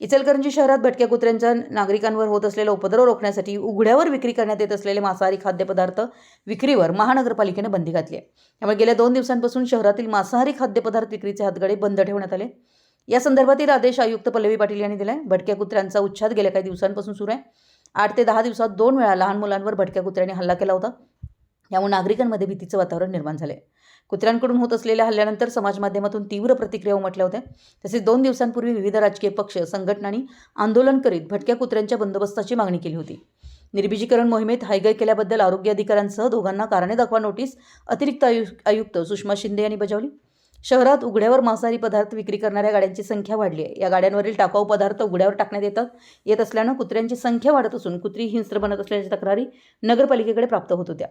इचलकरंजी शहरात भटक्या कुत्र्यांच्या नागरिकांवर होत असलेला उपद्रव रोखण्यासाठी उघड्यावर विक्री करण्यात येत असलेले मांसाहारी खाद्यपदार्थ विक्रीवर महानगरपालिकेने बंदी घातली आहे. त्यामुळे गेल्या दोन दिवसांपासून शहरातील मांसाहारी खाद्यपदार्थ विक्रीचे हातगडे बंद ठेवण्यात आले. या संदर्भातील आदेश आयुक्त पल्लवी पाटील यांनी दिलाय. भटक्या कुत्र्यांचा उच्छाद गेल्या काही दिवसांपासून सुरू आहे. आठ ते दहा दिवसात दोन वेळा लहान मुलांवर भटक्या कुत्र्यांनी हल्ला केला होता. यामुळे नागरिकांमध्ये भीतीचं वातावरण निर्माण झाले कुत्र्यांकडून होत असलेल्या हल्ल्यानंतर समाजमाध्यमातून तीव्र प्रतिक्रिया उमटल्या होत्या. तसेच दोन दिवसांपूर्वी विविध राजकीय पक्ष संघटनांनी आंदोलन करीत भटक्या कुत्र्यांच्या बंदोबस्ताची मागणी केली होती. निर्बीजीकरण मोहिमेत हायगाय केल्याबद्दल आरोग्य अधिकाऱ्यांसह दोघांना कारणे दाखवा नोटीस अतिरिक्त आयु आयुक्त सुषमा शिंदे यांनी बजावली. शहरात उघड्यावर मांसाहारी पदार्थ विक्री करणाऱ्या गाड्यांची संख्या वाढली आहे. या गाड्यांवरील टाकाऊ पदार्थ उघड्यावर टाकण्यात येतात येत असल्यानं कुत्र्यांची संख्या वाढत असून कुत्री हिंस्त्र बनत असल्याच्या तक्रारी नगरपालिकेकडे प्राप्त होत होत्या.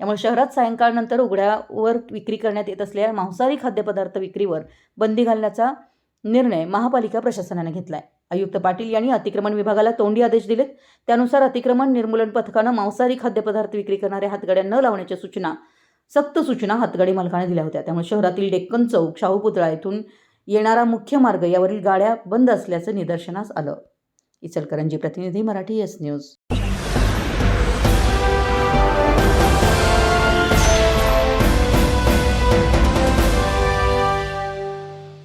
त्यामुळे शहरात सायंकाळनंतर उघड्यावर विक्री करण्यात येत असलेल्या मांसाहारी खाद्यपदार्थ विक्रीवर बंदी घालण्याचा निर्णय महापालिका प्रशासनाने घेतला आहे आयुक्त पाटील यांनी अतिक्रमण विभागाला तोंडी आदेश दिलेत. त्यानुसार अतिक्रमण निर्मूलन पथकानं मांसाहारी खाद्यपदार्थ विक्री करणाऱ्या हातगाड्या न लावण्याच्या सूचना सक्त सूचना हातगाडी मालकाने दिल्या होत्या. त्यामुळे शहरातील डेक्कन चौक शाहू पुतळा येथून येणारा मुख्य मार्ग यावरील गाड्या बंद असल्याचं निदर्शनास आलं. इचलकरंजी प्रतिनिधी मराठी एस न्यूज.